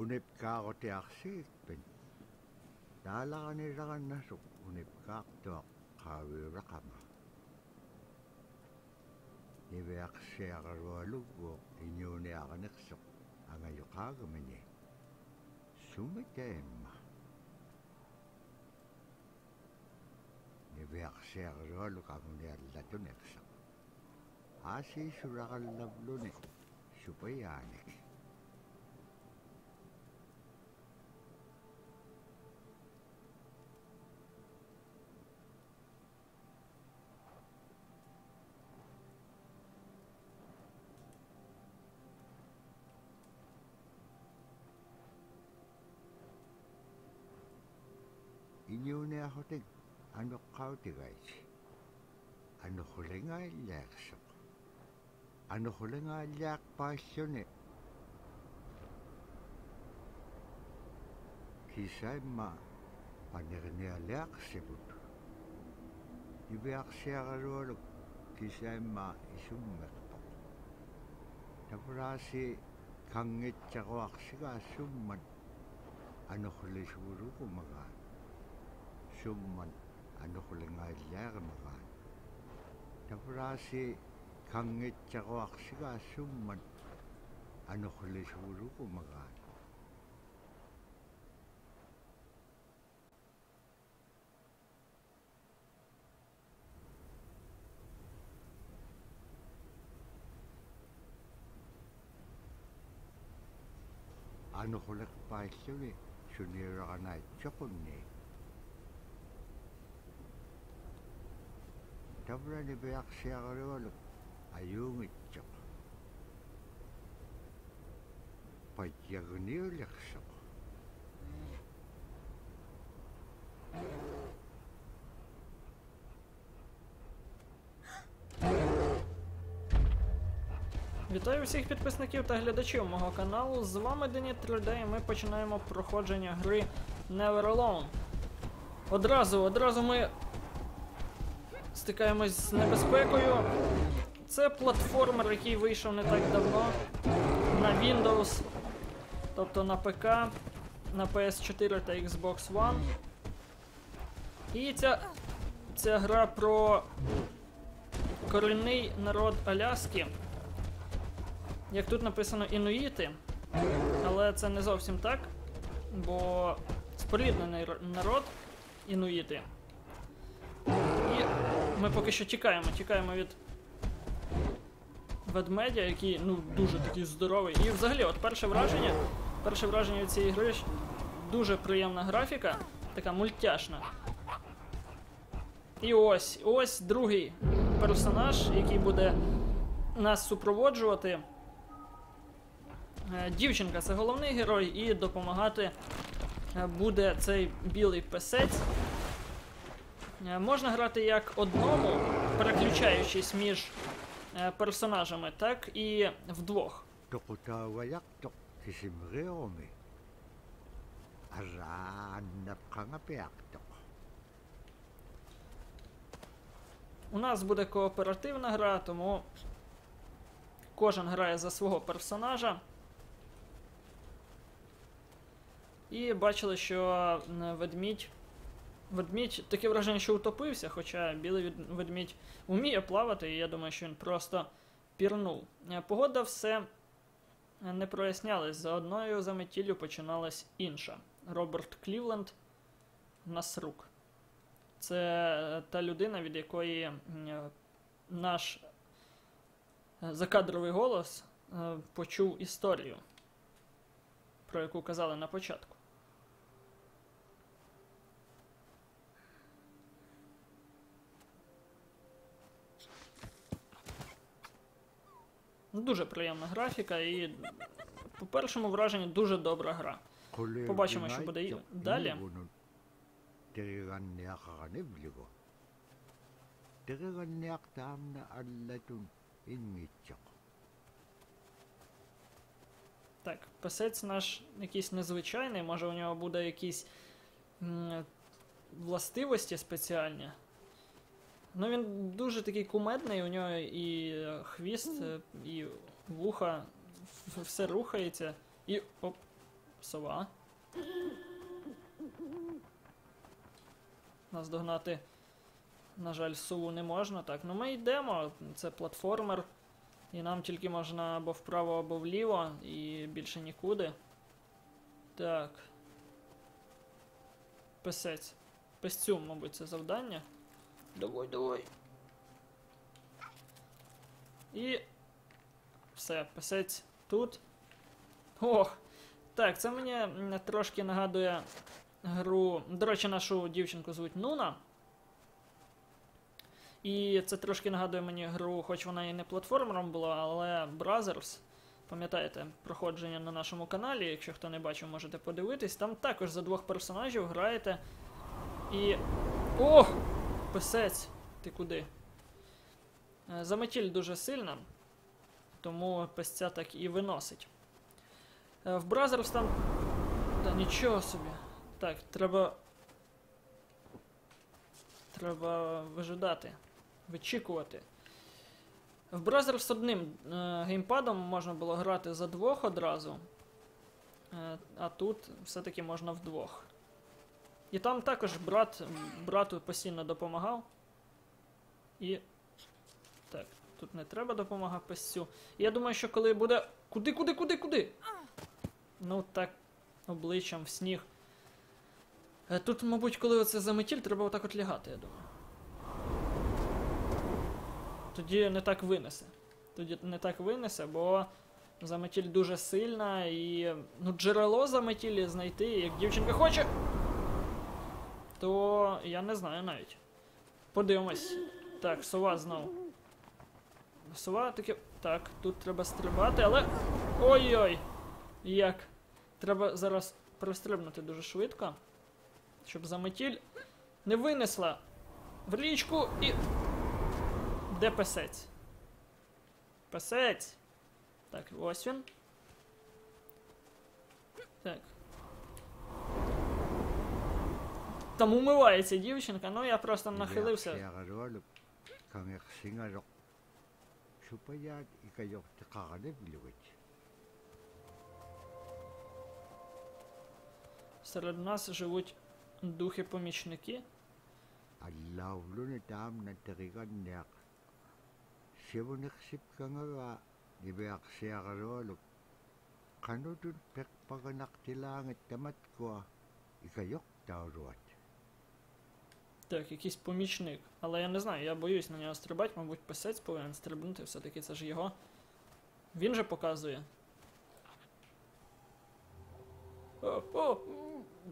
unep kaaro tiarsiitpin taalaranisarannasuk unep kaartuaq qaaviuraqama niviaqsiaqarualugguuq iñuuniaqanersuq angayuqaagamini sumitaimma niviaqsiaqarualuk amuniallatunersuq aasiisuraqallavluni supayaanik miljoner an der Kautigkeit, an der Hollinger Lehrsuch, an der Hollinger Lehrpassionet. Kisaima, an der Nährlehrsuch, die Werkseralog, Kisaima ist ummerkbar. Da war sie, kann nicht zerwachsiger Summen, an der Hollinger Lehrsuch. анухулисуулукумагаа summan anuqulingaallaarimagaan tafraasi kangitsaruarsigaasumman anuqlisuulukumagaan anuqulekpaalluni suniuraqanaitsoqunni таврани пиарсиаралуалу аюунгитсоқ паятягниулерсоқ Вітаю всіх підписників та глядачів мого каналу. З вами Деніт 3D і ми починаємо проходження гри Never Alone. Одразу, одразу ми стикаємось з небезпекою. Це платформер, який вийшов не так давно на Windows, тобто на ПК, на PS4 та Xbox One. І ця, ця гра про корінний народ Аляски. Як тут написано інуїти, але це не зовсім так, бо споріднений народ інуїти. І ми поки що тікаємо, тікаємо від ведмедя, який ну, дуже такий здоровий. І взагалі, от перше враження, перше враження від цієї гри дуже приємна графіка, така мультяшна. І ось, ось другий персонаж, який буде нас супроводжувати. Е, дівчинка це головний герой, і допомагати е, буде цей білий песець. Е, можна грати як одному, переключаючись між е, персонажами, так і вдвох. У нас буде кооперативна гра, тому кожен грає за свого персонажа. І бачили, що ведмідь Ведмідь таке враження, що утопився, хоча білий ведмідь вміє плавати, і я думаю, що він просто пірнув. Е, погода все не прояснялась. За одною заметіллю починалась інша. Роберт Клівленд Насрук. Це та людина, від якої е, наш е, закадровий голос почув історію, про яку казали на початку. Дуже приємна графіка і по першому враженню дуже добра гра. Побачимо, що буде далі. Ингитсоқ. Так, писець наш якийсь незвичайний, може у нього буде якісь м властивості спеціальні. Ну він дуже такий кумедний, у нього і хвіст, і вуха, все рухається. І. Оп. Сова. Наздогнати, на жаль, сову не можна. Так, ну ми йдемо. Це платформер. І нам тільки можна або вправо, або вліво, і більше нікуди. Так. Писець. Песцю, мабуть, це завдання. Давай, давай. І. Все, писець тут. Ох! Так, це мені трошки нагадує гру. До речі, нашу дівчинку звуть Нуна. І це трошки нагадує мені гру, хоч вона і не платформером була, але Brothers. Пам'ятаєте, проходження на нашому каналі, якщо хто не бачив, можете подивитись. Там також за двох персонажів граєте. І. О! Писець! Ти куди? Е, Заметіль дуже сильна, тому песця так і виносить. Е, В Brothers там. Та нічого собі. Так, треба. Треба вижидати. Вичікувати. В Brothers одним е, геймпадом можна було грати за двох одразу. Е, а тут все-таки можна вдвох. І там також брат брату постійно допомагав. І. Так, тут не треба допомагати песцю. Я думаю, що коли буде. Куди, куди, куди, куди? Ну так, обличчям в сніг. Е, Тут, мабуть, коли оце заметіль, треба отак от лягати, я думаю. Тоді не так винесе. Тоді не так винесе, бо заметіль дуже сильна і. Ну, джерело заметілі знайти, як дівчинка хоче. То я не знаю навіть. Подивимось. Так, сова знов. Сова таки. Так, тут треба стрибати, але. Ой-ой! Як? Треба зараз пристрибнути дуже швидко. Щоб заметіль не винесла в річку і. Де песець? Песець! Так, ось він. Так. Там умивається дівчинка, ну я просто нахилився. Сиагалуалук кангерсингалоq супаяат икайортеқаранавлугит Серед нас живуть духи-помічники. аллаулуни таамна териганниақ сивунерсипкангава нивиарсиагалуалук qanutun peqpaganaqtilaangat tamatkua икайортаулуат Так, якийсь помічник. Але я не знаю, я боюсь на нього стрибати, мабуть, писець повинен стрибнути, все-таки це ж його. Він же показує. О, о,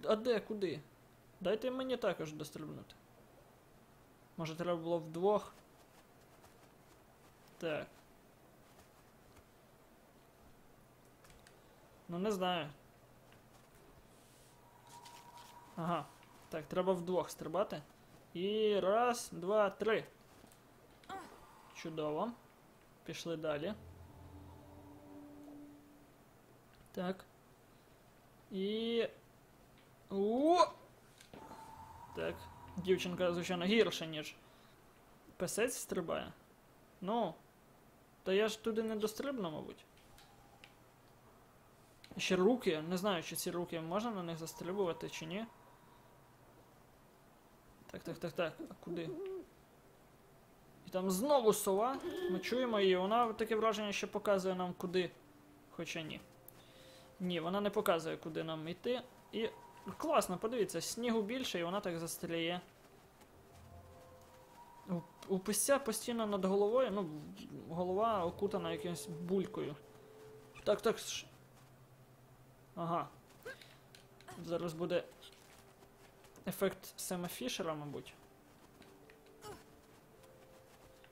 а де, куди? Дайте мені також дострибнути. Може треба було вдвох. Так. Ну не знаю. Ага. Так, треба вдвох стрибати. І раз, два, три. Чудово. Пішли далі. Так. І. О! Так. Дівчинка, звичайно, гірша, ніж. Песець стрибає. Ну. Та я ж туди не дострибну, мабуть. Ще руки. Не знаю, чи ці руки можна на них застрибувати, чи ні. Так, так, так, так. А куди? І там знову сова. Ми чуємо її. Вона таке враження, що показує нам куди. Хоча ні. Ні, вона не показує, куди нам йти. І. Класно, подивіться, снігу більше, і вона так застряє. У, писця постійно над головою, ну, голова окутана якимось булькою. Так, так. Ага. Зараз буде ефект Сема Фішера, мабуть.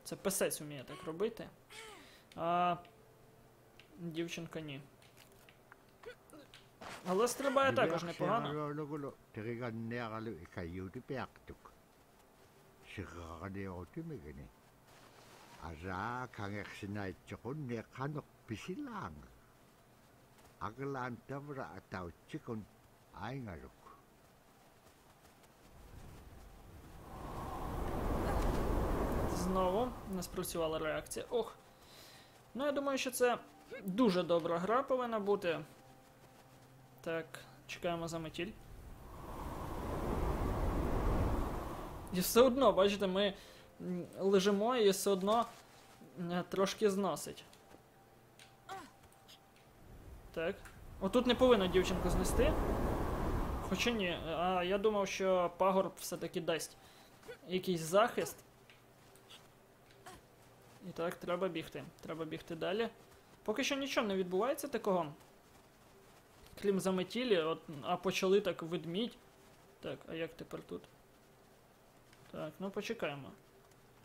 Це писець вміє так робити. А дівчинка ні. Але стрибає також непогано. Асаа кангерсинаитсоқунни қанеқ писилаанга акалаан тавра атаутсикун аингалук Знову не спрацювала реакція. Ох. Ну, я думаю, що це дуже добра гра повинна бути. Так, чекаємо за метіль. І все одно, бачите, ми лежимо і все одно трошки зносить. Так. Отут не повинно дівчинку знести. Хоча ні, а я думав, що пагорб все-таки дасть якийсь захист. І так, треба бігти. Треба бігти далі. Поки що нічого не відбувається такого. Крім заметілі, от, а почали так ведмідь. Так, а як тепер тут? Так, ну почекаємо.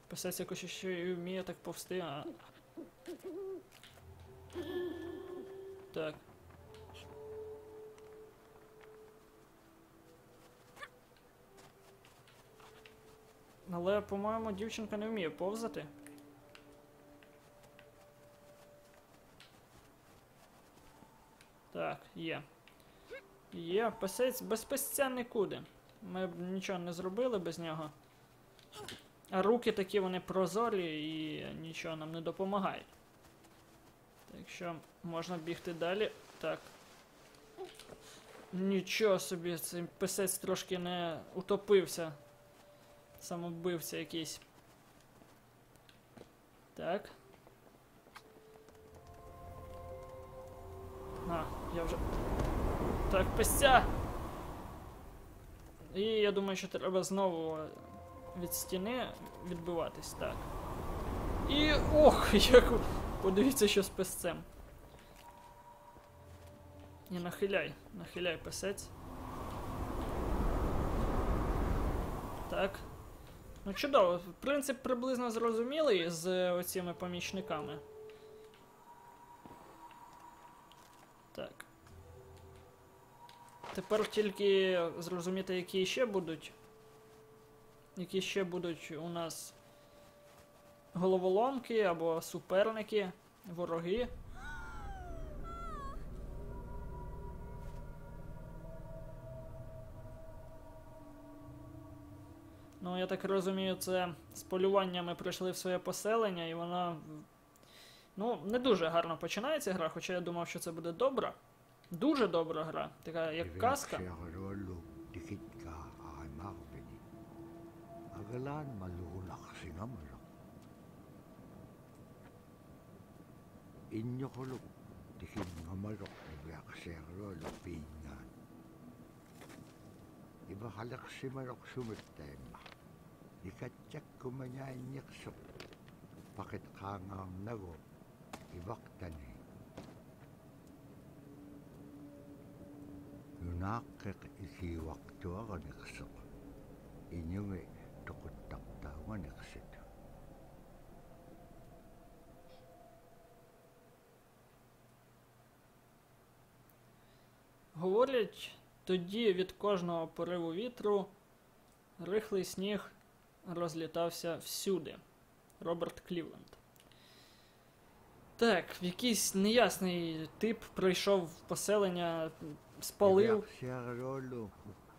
Писець якось ще й вміє так повсти, а. Так. Але, по-моєму, дівчинка не вміє повзати. Так, є. Є, писець без писця нікуди. Ми б нічого не зробили без нього. А руки такі вони прозорі і нічого нам не допомагають. Так що можна бігти далі. Так. Нічого собі, цей писець трошки не утопився. Самовбивця якийсь. Так. А, я вже. Так, писця! І я думаю, що треба знову від стіни відбиватись, так. І. ох, як. Подивіться, що з песцем. І нахиляй, нахиляй песець. Так. Ну чудово, принцип приблизно зрозумілий з оціми помічниками. Так. Тепер тільки зрозуміти, які ще будуть. Які ще будуть у нас головоломки або суперники, вороги. Ну, я так розумію, це з полювання ми прийшли в своє поселення, і вона. Ну, не дуже гарно починається гра, хоча я думав, що це буде добра. Дуже добра гра, така як казка. Seaqaluallu tikitqa aqimaaqpini. Agalaan maluulaqsingamala. Inñoquluq tikimngamaluq iviaqsiaqaluallu piingaan. Юнааққеқ исиуартуараниксеқ инюми тоқуттартаагуаниксит Говорять, тоді від кожного пориву вітру рихлий сніг розлітався всюди. Роберт Клівленд. Так, якийсь неясний тип прийшов в поселення, спалив. сиаралуаллу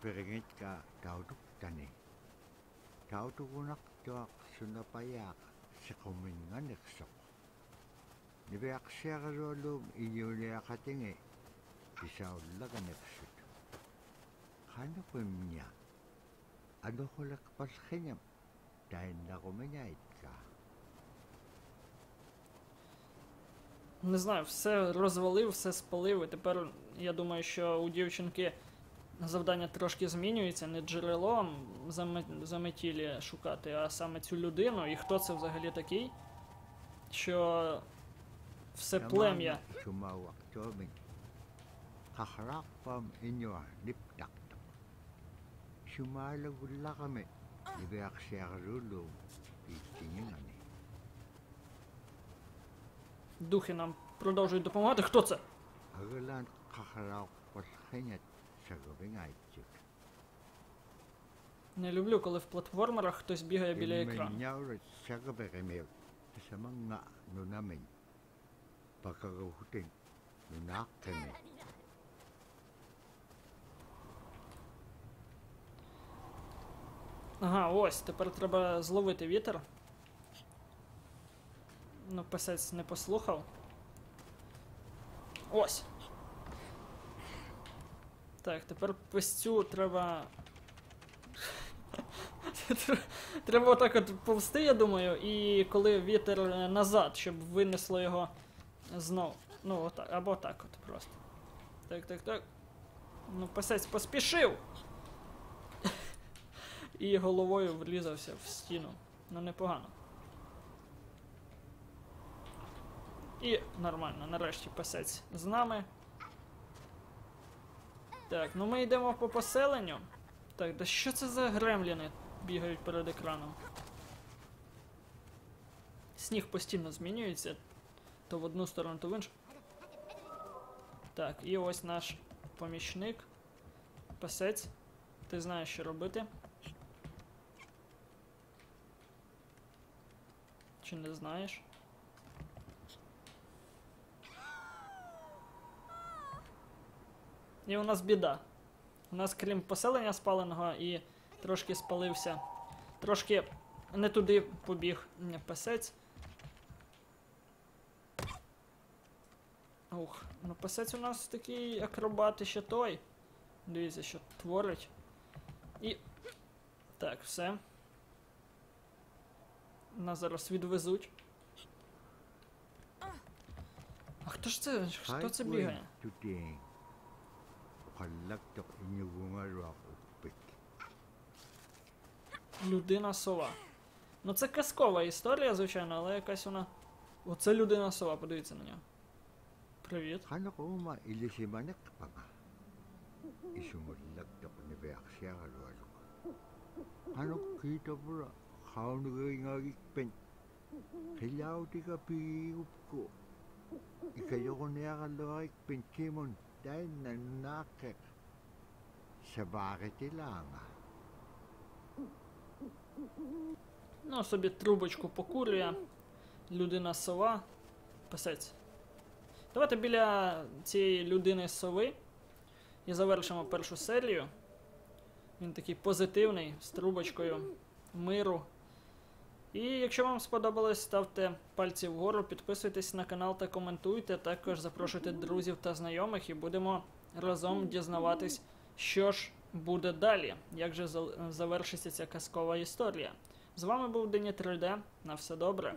перингитка таутуктани таутугунартуақ сунапаяақ сеқуминганиксоқ нивиақсиаралуаллуум иниулиақатинги кисауллаганерсут ханақумня анохулеқпалхинам таиннаруминяитка Не знаю, все розвалив, все спалив. І тепер я думаю, що у дівчинки завдання трошки змінюється. Не джерело заметілі шукати, а саме цю людину. І хто це взагалі такий? Що все плем'я. qaqraarpaam iñua niptaqtaq sumaaлагулларами ивиарсиаралуулу иттингинани Духи нам продовжують допомагати. Хто це? Не люблю, коли в платформерах хтось бігає біля екрану. пакагухутин нунааққими Ага, ось, тепер треба зловити вітер. Ну, писець не послухав. Ось. Так, тепер пестю треба. Треба отак от повсти, я думаю, і коли вітер е, назад, щоб винесло його знов. Ну, отак, або так от просто. Так, так, так. Ну, писець поспішив. І головою врізався в стіну. Ну, непогано. І нормально, нарешті писець з нами. Так, ну ми йдемо по поселенню. Так, да що це за гремліни бігають перед екраном? Сніг постійно змінюється. То в одну сторону, то в іншу. Так, і ось наш помічник. Пасець. Ти знаєш, що робити. Чи не знаєш? І у нас біда. У нас, крім поселення спаленого, і трошки спалився. Трошки не туди побіг песець. Ух, ну песець у нас такий акробат і ще той. Дивіться, що творить. І. Так, все. Нас зараз відвезуть. А хто ж це? Хто це бігає? Тутень. Qalлактоқ ингугаруақ уппик. Людина сова. Ну це казкова історія, звичайно, але якась вона. Оце людина сова, подивіться на нього. Привіт. Ханақума илисиманеқпага. Исумуллактоқ нивиарсиагалуалуга. Ханук китапура хаунугингагикпен. Пигигупку. Икайорунеараллуарикпен кимун таиннаннааққеқ. Сабааритилаама. Ну, собі трубочку покурює. Людина сова. Писець. Давайте біля цієї людини сови і завершимо першу серію. Він такий позитивний, з трубочкою миру. І якщо вам сподобалось, ставте пальці вгору, підписуйтесь на канал та коментуйте. Також запрошуйте друзів та знайомих і будемо разом дізнаватись, що ж буде далі, як же завершиться ця казкова історія. З вами був Дені 3D. На все добре.